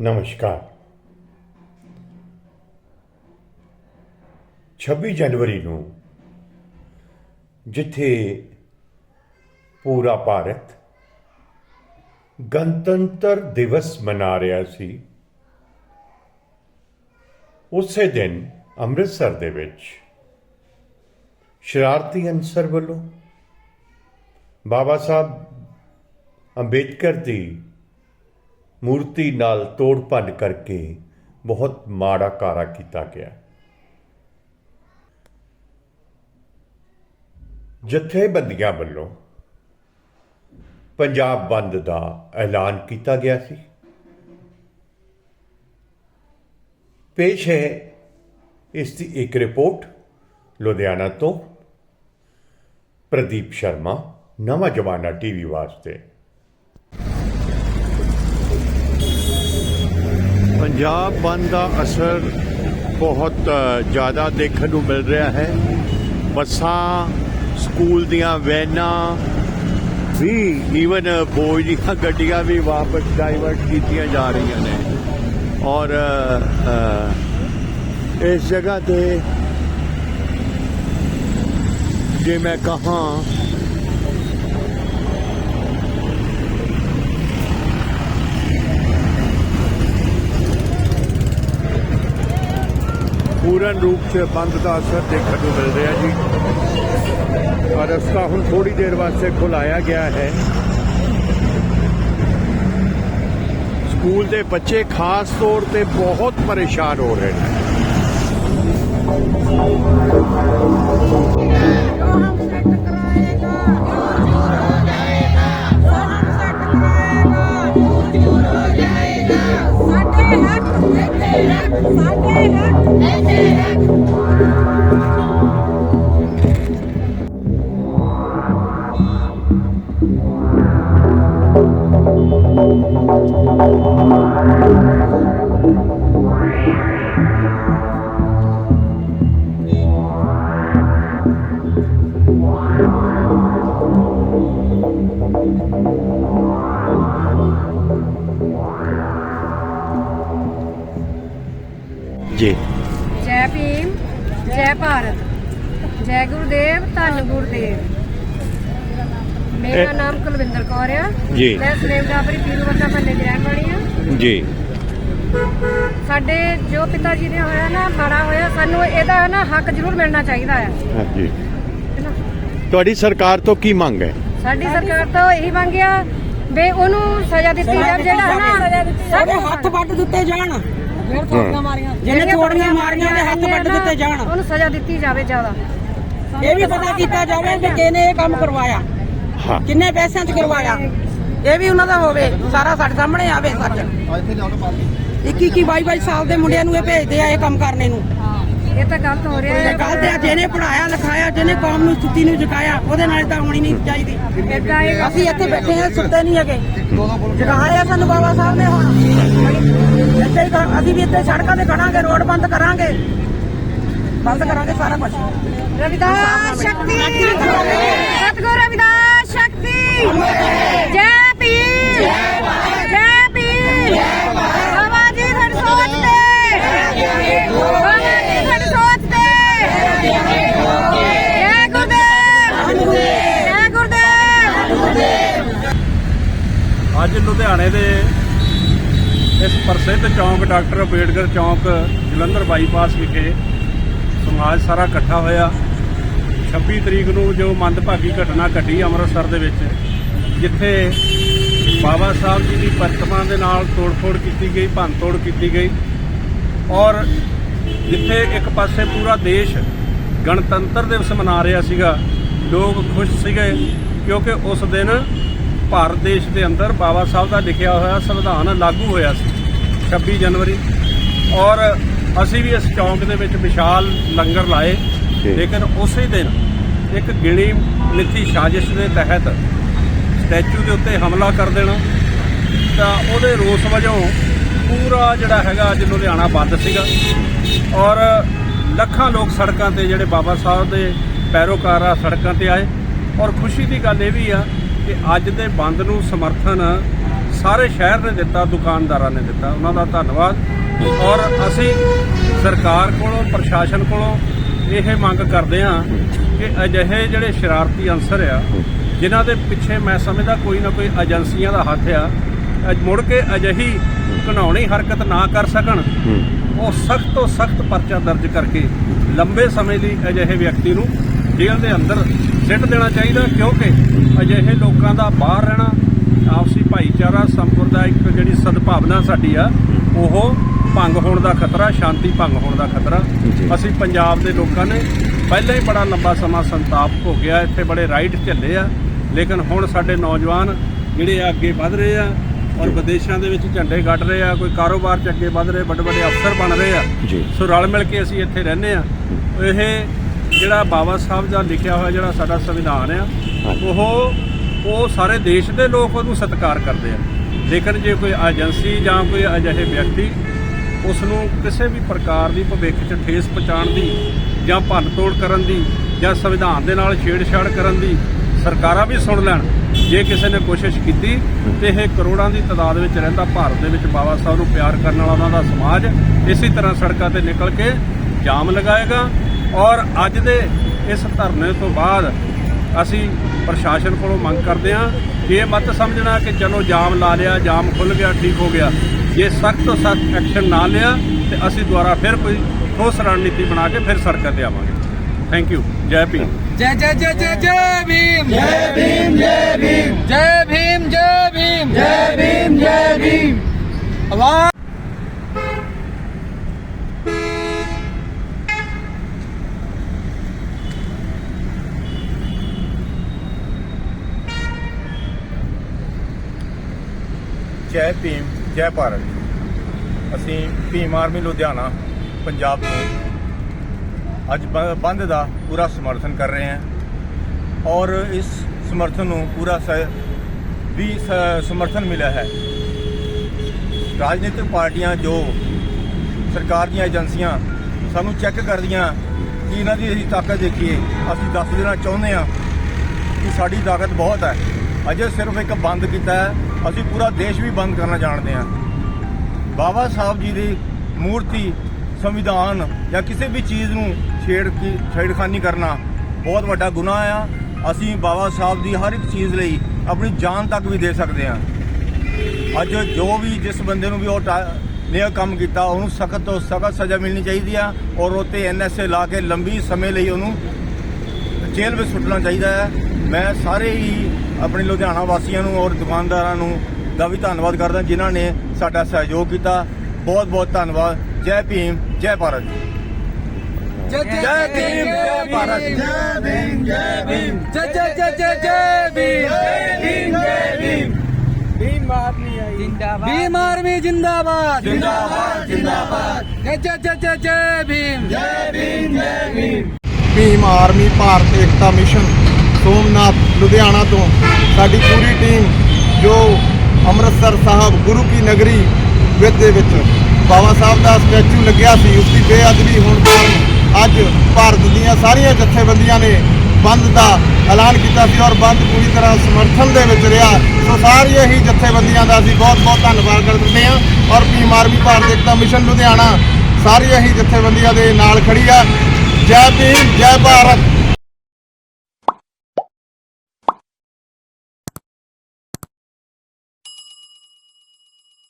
ਨਮਸਕਾਰ। 26 ਜਨਵਰੀ ਨੂੰ ਜਿੱਥੇ ਪੂਰਾ ਭਾਰਤ ਗਣਤੰਤਰ ਦਿਵਸ ਮਨਾ ਰਿਹਾ ਸੀ, ਉਸੇ ਦਿਨ ਅੰਮ੍ਰਿਤਸਰ ਦੇ ਵਿੱਚ ਸ਼ਰਾਰਤੀ ਅਨਸਰ ਵੱਲੋਂ ਬਾਬਾ ਸਾਹਿਬ ਅੰਬੇਦਕਰ ਦੀ ਮੂਰਤੀ ਨਾਲ ਤੋੜ ਭੰਨ ਕਰਕੇ ਬਹੁਤ ਮਾੜਾ ਕਾਰਾ ਕੀਤਾ ਗਿਆ। ਜਥੇਬੰਦੀਆਂ ਵੱਲੋਂ ਪੰਜਾਬ ਬੰਦ ਦਾ ਐਲਾਨ ਕੀਤਾ ਗਿਆ ਸੀ। ਪੇਸ਼ ਹੈ ਇਸ ਦੀ ਇੱਕ ਰਿਪੋਰਟ, ਲੁਧਿਆਣਾ ਤੋਂ ਪ੍ਰਦੀਪ ਸ਼ਰਮਾ, ਨਵਾਂ ਜਮਾਨਾ ਟੀਵੀ ਵਾਸਤੇ। ਪੰਜਾਬ ਬੰਦ ਦਾ ਅਸਰ ਬਹੁਤ ਜ਼ਿਆਦਾ ਦੇਖਣ ਨੂੰ ਮਿਲ ਰਿਹਾ ਹੈ। ਬੱਸਾਂ, ਸਕੂਲ ਦੀਆਂ ਵੈਨਾਂ ਵੀ ਈਵਨ ਬੋਝ ਦੀਆਂ ਗੱਡੀਆਂ ਵੀ ਵਾਪਸ ਡਾਈਵਰਟ ਕੀਤੀਆਂ ਜਾ ਰਹੀਆਂ ਨੇ। ਔਰ ਇਸ ਜਗ੍ਹਾ ਤੇ ਜੇ ਮੈਂ ਕਹਾਂ ਪੂਰਨ ਰੂਪ ਸੇ ਬੰਦ ਦਾ ਅਸਰ ਦੇਖਣ ਨੂੰ ਮਿਲ ਰਿਹਾ ਜੀ ਔਰ ਰਸਤਾ ਹੁਣ ਥੋੜੀ ਦੇਰ ਵਾਸਤੇ ਖੁਲਾਇਆ ਗਿਆ ਹੈ ਸਕੂਲ ਦੇ ਬੱਚੇ ਖਾਸ ਤੌਰ ਤੇ ਬਹੁਤ ਪਰੇਸ਼ਾਨ ਹੋ ਰਹੇ ਨੇ ਸਾਡੇ ਹੱਕ ਇੱਥੇ ਰੱਖ ਸਾਡੇ ਹੱਕ ਇੱਥੇ ਰੱਖ Thank you. ਜੀ। ਜੈ ਭੀਮ ਜੈ ਭਾਰਤ ਜੈ ਗੁਰਦੇਵ ਧੰਨ ਗੁਰਦੇਵ। ਮੇਰਾ ਨਾਮ ਕੁਲਵਿੰਦਰ ਕੌਰ ਆ। ਜੀ। ਮੈਂ ਸਲੇਮ ਜਾਫਰੀ ਪੀਰ ਵੱਡਾ ਮੱਲੇ ਦੀ ਰਹਿਣ ਵਾਲੀ ਆ। ਜੀ। ਸਾਡੇ ਜੋ ਪਿਤਾ ਜੀ ਨੇ ਹੋਇਆ ਨਾ ਮਾੜਾ ਹੋਇਆ ਸਾਨੂੰ ਇਹਦਾ ਨਾ ਹੱਕ ਜ਼ਰੂਰ ਮਿਲਣਾ ਚਾਹੀਦਾ ਆ। ਹਾਂਜੀ। ਤੁਹਾਡੀ ਸਰਕਾਰ ਤੋਂ ਕੀ ਮੰਗ ਹੈ? ਸਾਡੀ ਸਰਕਾਰ ਤੋਂ ਇਹੀ ਮੰਗਿਆ ਵੀ ਉਹਨੂੰ ਸਜ਼ਾ ਦਿੱਤੀ ਜਾਵੇ ਜਿਹੜਾ ਹੈ ਨਾ ਸਾਡੇ ਹੱਥ ਵੱਢ ਦਿੱਤੇ ਜਾਣ। ਜਿਹਨੇ ਚੋਰੀਆਂ ਮਾਰੀਆਂ ਦੇ ਹੱਥ ਵੱਢ ਦਿੱਤੇ ਜਾਣ। ਉਹਨੂੰ ਸਜ਼ਾ ਦਿੱਤੀ ਜਾਵੇ ਜ਼ਿਆਦਾ। ਇਹ ਵੀ ਪਤਾ ਕੀਤਾ ਜਾਵੇ ਕਿ ਕਿਹਨੇ ਇਹ ਕੰਮ ਕਰਵਾਇਆ ਹਾਂ। ਕਿੰਨੇ ਪੈਸਿਆਂ 'ਚ ਕਰਵਾਇਆ। ਇਹ ਵੀ ਉਹਨਾਂ ਦਾ ਹੋਵੇ ਸਾਰਾ ਸਾਡੇ ਸਾਹਮਣੇ ਆਵੇ ਸੱਚ। 21 21 22 22 ਸਾਲ ਦੇ ਮੁੰਡਿਆਂ ਨੂੰ ਇਹ ਭੇਜਦੇ ਆ ਇਹ ਕੰਮ ਕਰਨੇ ਨੂੰ। ਇਹ ਤਾਂ ਗਲਤ ਹੋ ਰਿਹਾ ਇਹ ਹੈ। ਗੱਲ ਤੇ ਆ, ਜਿਹਨੇ ਪੜਾਇਆ ਲਿਖਾਇਆ ਜਿਹਨੇ ਕੌਮ ਨੂੰ ਸੁੱਤੀ ਨੂੰ ਜਗਾਇਆ ਉਹਦੇ ਨਾਲ ਤਾਂ ਹੋਣੀ ਨਹੀਂ ਚਾਹੀਦੀ। ਏਦਾਂ ਇਹ ਅਸੀਂ ਇੱਥੇ ਬੈਠੇ ਆ ਸੁੱਤੇ ਨਹੀਂ ਹੈਗੇ। ਜਗਾਇਆ ਸਾਨੂੰ ਬਾਬਾ ਸਾਹਿਬ ਨੇ ਹੁਣ। ਇੱਥੇ ਹੀ ਕ- ਅਸੀਂ ਵੀ ਇੱਥੇ ਸੜਕਾਂ ਤੇ ਖੜਾਂਗੇ ਰੋਡ ਬੰਦ ਕਰਾਂਗੇ। ਬੰਦ ਕਰਾਂਗੇ ਸਾਰਾ ਕੁਝ ਰਵਿਦਾਸ ਸ਼ਕਤੀ। ਸਤਿਗੁਰੂ ਰਵਿਦਾਸ ਸ਼ਕਤੀ ਜੈ ਭੀਮ ਜੈ ਭੀਮ ਬਾਬਾ ਜੀ ਫਿਰ ਸੋਚਦੇ ਬਾਬਾ ਜੀ ਫਿਰ ਸੋਚਦੇ ਜੈ ਗੁਰਦੇਵ ਜੈ ਗੁਰਦੇਵ ਅੱਜ ਲੁਧਿਆਣੇ ਦੇ ਇਸ ਪ੍ਰਸਿੱਧ ਚੌਂਕ ਡਾਕਟਰ ਅੰਬੇਡਕਰ ਚੌਂਕ ਜਲੰਧਰ ਬਾਈਪਾਸ ਵਿਖੇ ਸਮਾਜ ਸਾਰਾ ਇਕੱਠਾ ਹੋਇਆ। 26 ਤਰੀਕ ਨੂੰ ਜੋ ਮੰਦਭਾਗੀ ਘਟਨਾ ਘਟੀ ਅੰਮ੍ਰਿਤਸਰ ਦੇ ਵਿੱਚ, ਜਿੱਥੇ ਬਾਬਾ ਸਾਹਿਬ ਜੀ ਦੀ ਪ੍ਰਤਿਮਾ ਦੇ ਨਾਲ ਤੋੜ-ਫੋੜ ਕੀਤੀ ਗਈ, ਭੰਨ-ਤੋੜ ਕੀਤੀ ਗਈ ਔਰ ਜਿੱਥੇ ਇੱਕ ਪਾਸੇ ਪੂਰਾ ਦੇਸ਼ ਗਣਤੰਤਰ ਦਿਵਸ ਮਨਾ ਰਿਹਾ ਸੀਗਾ, ਲੋਕ ਖੁਸ਼ ਸੀਗੇ ਕਿਉਂਕਿ ਉਸ ਦਿਨ ਭਾਰਤ ਦੇਸ਼ ਦੇ ਅੰਦਰ ਬਾਬਾ ਸਾਹਿਬ ਦਾ ਲਿਖਿਆ ਹੋਇਆ ਸੰਵਿਧਾਨ ਲਾਗੂ ਹੋਇਆ ਸੀ 26 ਜਨਵਰੀ। ਔਰ ਅਸੀਂ ਵੀ ਇਸ ਚੌਂਕ ਦੇ ਵਿੱਚ ਵਿਸ਼ਾਲ ਲੰਗਰ ਲਾਏ। ਲੇਕਿਨ ਉਸੇ ਦਿਨ ਇੱਕ ਗਿਣੀ ਮਿੱਥੀ ਸਾਜ਼ਿਸ਼ ਦੇ ਤਹਿਤ ਸਟੈਚੂ ਦੇ ਉੱਤੇ ਹਮਲਾ ਕਰ ਦੇਣਾ ਤਾਂ ਉਹਦੇ ਰੋਸ ਵਜੋਂ ਪੂਰਾ ਜਿਹੜਾ ਹੈਗਾ ਅੱਜ ਲੁਧਿਆਣਾ ਬੰਦ ਸੀਗਾ। ਔਰ ਲੱਖਾਂ ਲੋਕ ਸੜਕਾਂ ਤੇ ਜਿਹੜੇ ਬਾਬਾ ਸਾਹਿਬ ਦੇ ਪੈਰੋਕਾਰ ਆ ਸੜਕਾਂ ਤੇ ਆਏ। ਔਰ ਖੁਸ਼ੀ ਦੀ ਗੱਲ ਇਹ ਵੀ ਆ ਕਿ ਅੱਜ ਦੇ ਬੰਦ ਨੂੰ ਸਮਰਥਨ ਸਾਰੇ ਸ਼ਹਿਰ ਨੇ ਦਿੱਤਾ, ਦੁਕਾਨਦਾਰਾਂ ਨੇ ਦਿੱਤਾ। ਉਹਨਾਂ ਦਾ ਧੰਨਵਾਦ। ਔਰ ਅਸੀਂ ਸਰਕਾਰ ਕੋਲੋਂ, ਪ੍ਰਸ਼ਾਸਨ ਕੋਲੋਂ ਇਹ ਮੰਗ ਕਰਦੇ ਹਾਂ ਕਿ ਅਜਿਹੇ ਜਿਹੜੇ ਸ਼ਰਾਰਤੀ ਅੰਸਰ ਆ, ਜਿਨ੍ਹਾਂ ਦੇ ਪਿੱਛੇ ਮੈਂ ਸਮਝਦਾ ਕੋਈ ਨਾ ਕੋਈ ਏਜੰਸੀਆਂ ਦਾ ਹੱਥ ਆ, ਅੱਜ, ਮੁੜ ਕੇ ਅਜਿਹੀ ਘਿਨਾਉਣੀ ਹਰਕਤ ਨਾ ਕਰ ਸਕਣ, ਉਹ ਸਖਤ ਤੋਂ ਸਖਤ ਪਰਚਾ ਦਰਜ ਕਰਕੇ ਲੰਬੇ ਸਮੇਂ ਲਈ ਅਜਿਹੇ ਵਿਅਕਤੀ ਨੂੰ ਜੇਲ੍ਹ ਦੇ ਅੰਦਰ ਸਿੱਟ ਦੇਣਾ ਚਾਹੀਦਾ ਕਿਉਂਕਿ ਅਜਿਹੇ ਲੋਕਾਂ ਦਾ ਬਾਹਰ ਰਹਿਣਾ ਆਪਸੀ ਭਾਈਚਾਰਾ ਸੰਪਰਦਾਇਕ ਜਿਹੜੀ ਸਦਭਾਵਨਾ ਸਾਡੀ ਆ ਉਹ ਭੰਗ ਹੋਣ ਦਾ ਖਤਰਾ ਸ਼ਾਂਤੀ ਭੰਗ ਹੋਣ ਦਾ ਖਤਰਾ। ਅਸੀਂ ਪੰਜਾਬ ਦੇ ਲੋਕਾਂ ਨੇ ਪਹਿਲਾਂ ਹੀ ਬੜਾ ਲੰਬਾ ਸਮਾਂ ਸੰਤਾਪ ਭੋਗਿਆ ਇੱਥੇ ਬੜੇ ਰਾਈਟ ਝੱਲੇ ਆ। ਲੇਕਿਨ ਹੁਣ ਸਾਡੇ ਨੌਜਵਾਨ ਜਿਹੜੇ ਆ ਅੱਗੇ ਵਧ ਰਹੇ ਆ ਔਰ ਵਿਦੇਸ਼ਾਂ ਦੇ ਵਿੱਚ ਝੰਡੇ ਗੱਡ ਰਹੇ ਆ ਕੋਈ ਕਾਰੋਬਾਰ 'ਚ ਅੱਗੇ ਵਧ ਰਹੇ ਵੱਡੇ ਵੱਡੇ ਅਫਸਰ ਬਣ ਰਹੇ ਆ। ਸੋ ਰਲ ਮਿਲ ਕੇ ਅਸੀਂ ਇੱਥੇ ਰਹਿੰਦੇ ਆ। ਇਹ ਜਿਹੜਾ ਬਾਬਾ ਸਾਹਿਬ ਦਾ ਲਿਖਿਆ ਹੋਇਆ ਜਿਹੜਾ ਸਾਡਾ ਸੰਵਿਧਾਨ ਆ ਉਹ ਉਹ ਸਾਰੇ ਦੇਸ਼ ਦੇ ਲੋਕ ਉਹਨੂੰ ਸਤਿਕਾਰ ਕਰਦੇ ਆ। ਲੇਕਿਨ ਜੇ ਕੋਈ ਏਜੰਸੀ ਜਾਂ ਕੋਈ ਅਜਿਹੇ ਵਿਅਕਤੀ ਉਸ ਨੂੰ ਕਿਸੇ ਵੀ ਪ੍ਰਕਾਰ ਦੀ ਭਵਿੱਖ 'ਚ ਠੇਸ ਪਹੁੰਚਾਉਣ ਦੀ ਜਾਂ ਭੰਨਤੋੜ ਕਰਨ ਦੀ ਜਾਂ ਸੰਵਿਧਾਨ ਦੇ ਨਾਲ ਛੇੜਛਾੜ ਕਰਨ ਦੀ ਸਰਕਾਰਾਂ ਵੀ ਸੁਣ ਲੈਣ ਜੇ ਕਿਸੇ ਨੇ ਕੋਸ਼ਿਸ਼ ਕੀਤੀ ਤੇ ਇਹ ਕਰੋੜਾਂ ਦੀ ਤਾਦਾਦ ਵਿੱਚ ਰਹਿੰਦਾ ਭਾਰਤ ਦੇ ਵਿੱਚ ਬਾਬਾ ਸਾਹਿਬ ਨੂੰ ਪਿਆਰ ਕਰਨ ਵਾਲਾ ਉਹਨਾਂ ਦਾ ਸਮਾਜ ਇਸੇ ਤਰ੍ਹਾਂ ਸੜਕਾਂ ਤੇ ਨਿਕਲ ਕੇ ਜਾਮ ਲਗਾਏਗਾ। ਔਰ ਅੱਜ ਦੇ ਇਸ ਧਰਨੇ ਤੋਂ ਬਾਅਦ ਅਸੀਂ ਪ੍ਰਸ਼ਾਸਨ ਕੋਲੋਂ ਮੰਗ ਕਰਦੇ ਹਾਂ ਕਿ ਇਹ ਮਤ ਸਮਝਣਾ ਕਿ ਚਲੋ ਜਾਮ ਲਾ ਲਿਆ ਜਾਮ ਖੁੱਲ ਗਿਆ ਠੀਕ ਹੋ ਗਿਆ। ਜੇ ਸਖਤ ਤੋਂ ਸਖਤ ਐਕਸ਼ਨ ਨਾ ਲਿਆ ਤੇ ਅਸੀਂ ਦੁਬਾਰਾ ਫਿਰ ਕੋਈ ਠੋਸ ਰਣਨੀਤੀ ਬਣਾ ਕੇ ਫਿਰ ਸੜਕਾਂ ਤੇ ਆਵਾਂਗੇ। ਥੈਂਕ ਯੂ ਜੈ ਭੀਮ। ਜੈ ਜੈ ਜੈ ਜੈ ਜੈ ਭੀਮ। ਜੈ ਭੀਮ ਜੈ ਭੀਮ। ਜੈ ਭੀਮ ਜੈ ਭੀਮ। ਜੈ ਭੀਮ ਜੈ ਭੀਮ। ਆਵਾਜ਼ ਜੈ ਭਾਰਤ। ਅਸੀਂ ਭੀਮ ਆਰਮੀ ਲੁਧਿਆਣਾ, ਪੰਜਾਬ ਤੋਂ। ਅੱਜ ਬ- ਬੰਦ ਦਾ ਪੂਰਾ ਸਮਰਥਨ ਕਰ ਰਹੇ ਹਾਂ। ਔਰ ਇਸ ਸਮਰਥਨ ਨੂੰ ਪੂਰਾ ਸ- ਵੀ ਸ- ਸਮਰਥਨ ਮਿਲਿਆ ਹੈ। ਰਾਜਨੀਤਿਕ ਪਾਰਟੀਆਂ ਜੋ ਸਰਕਾਰ ਦੀਆਂ ਏਜੰਸੀਆਂ ਸਾਨੂੰ ਚੈੱਕ ਕਰਦੀਆਂ ਕਿ ਇਹਨਾਂ ਦੀ ਅਸੀਂ ਤਾਕਤ ਦੇਖੀਏ। ਅਸੀਂ ਦੱਸ ਦੇਣਾ ਚਾਹੁੰਦੇ ਹਾਂ ਕਿ ਸਾਡੀ ਤਾਕਤ ਬਹੁਤ ਹੈ। ਅਜੇ ਸਿਰਫ ਇੱਕ ਬੰਦ ਕੀਤਾ ਹੈ। ਅਸੀਂ ਪੂਰਾ ਦੇਸ਼ ਵੀ ਬੰਦ ਕਰਨਾ ਜਾਣਦੇ ਹਾਂ। ਬਾਬਾ ਸਾਹਿਬ ਜੀ ਦੀ ਮੂਰਤੀ, ਸੰਵਿਧਾਨ ਜਾਂ ਕਿਸੇ ਵੀ ਚੀਜ਼ ਨੂੰ ਛੇੜ ਕੇ, ਛੇੜਖਾਨੀ ਕਰਨਾ ਬਹੁਤ ਵੱਡਾ ਗੁਨਾਹ ਆ। ਅਸੀਂ ਬਾਬਾ ਸਾਹਿਬ ਦੀ ਹਰ ਇੱਕ ਚੀਜ਼ ਲਈ ਆਪਣੀ ਜਾਨ ਤੱਕ ਵੀ ਦੇ ਸਕਦੇ ਹਾਂ। ਅੱਜ ਜੋ ਵੀ ਜਿਸ ਬੰਦੇ ਨੂੰ ਵੀ ਉਹ ਟਾ- ਨੇ ਕੰਮ ਕੀਤਾ, ਉਹਨੂੰ ਸਖਤ ਤੋਂ ਸਖਤ ਸਜ਼ਾ ਮਿਲਣੀ ਚਾਹੀਦੀ ਆ ਔਰ ਉਹ ਤੇ ਐਨਐਸਏ ਲਾ ਕੇ ਲੰਬੀ ਸਮੇਂ ਲਈ ਉਹਨੂੰ ਜੇਲ੍ਹ ਵਿੱਚ ਸੁੱਟਣਾ ਚਾਹੀਦਾ ਹੈ। ਮੈਂ ਸਾਰੇ ਹੀ ਆਪਣੇ ਲੁਧਿਆਣਾ ਵਾਸੀਆਂ ਨੂੰ ਔਰ ਦੁਕਾਨਦਾਰਾਂ ਨੂੰ ਦਾ ਵੀ ਧੰਨਵਾਦ ਕਰਦਾ ਜਿਨ੍ਹਾਂ ਨੇ ਸਾਡਾ ਸਹਿਯੋਗ ਕੀਤਾ ਬਹੁਤ ਬਹੁਤ ਧੰਨਵਾਦ ਜੈ ਭੀਮ ਜੈ ਭਾਰਤ ਜੈ ਭੀਮ ਜੈ ਭਾਰਤ ਜੈ ਭੀਮ ਜੈ ਭੀਮ ਜੈ ਜੈ ਜੈ ਜੈ ਜੈ ਜੈ ਜੈ ਭੀਮ ਭੀਮ ਆਰਮੀ ਜਿੰਦਾਬਾਦ ਜਿੰਦਾਬਾਦ ਜਿੰਦਾਬਾਦ ਜੈ ਜੈ ਜੈ ਜੈ ਭੀਮ ਜੈ ਭੀਮ ਜੈ ਭੀਮ ਭੀਮ ਆਰਮੀ ਭਾਰਤ ਏਕਤਾ ਮਿਸ਼ਨ ਸੋਮਨਾਥ, ਲੁਧਿਆਣਾ ਤੋਂ ਸਾਡੀ ਪੂਰੀ ਟੀਮ ਜੋ ਅੰਮ੍ਰਿਤਸਰ ਸਾਹਿਬ, ਗੁਰੂ ਕੀ ਨਗਰੀ ਵਿੱਚ ਦੇ ਵਿੱਚ ਬਾਬਾ ਸਾਹਿਬ ਦਾ ਸਟੈਚੂ ਲੱਗਿਆ ਸੀ, ਉਸ ਦੀ ਬੇਅਦਬੀ ਹੋਣ ਕਾਰਨ ਅੱਜ ਭਾਰਤ ਦੀਆਂ ਸਾਰੀਆਂ ਜਥੇਬੰਦੀਆਂ ਨੇ ਬੰਦ ਦਾ ਐਲਾਨ ਕੀਤਾ ਸੀ ਔਰ ਬੰਦ ਪੂਰੀ ਤਰ੍ਹਾਂ ਸਮਰਥਨ ਦੇ ਵਿੱਚ ਰਿਹਾ। ਸੋ ਸਾਰੀਆਂ ਹੀ ਜਥੇਬੰਦੀਆਂ ਦਾ ਅਸੀਂ ਬਹੁਤ ਬਹੁਤ ਧੰਨਵਾਦ ਕਰਦੇ ਹਾਂ ਔਰ ਭੀਮ ਆਰਮੀ ਭਾਰਤ ਏਕਤਾ ਮਿਸ਼ਨ ਲੁਧਿਆਣਾ ਸਾਰੀਆਂ ਹੀ ਜਥੇਬੰਦੀਆਂ ਦੇ ਨਾਲ ਖੜੀ ਆ। ਜੈ ਭੀਮ, ਜੈ ਭਾਰਤ।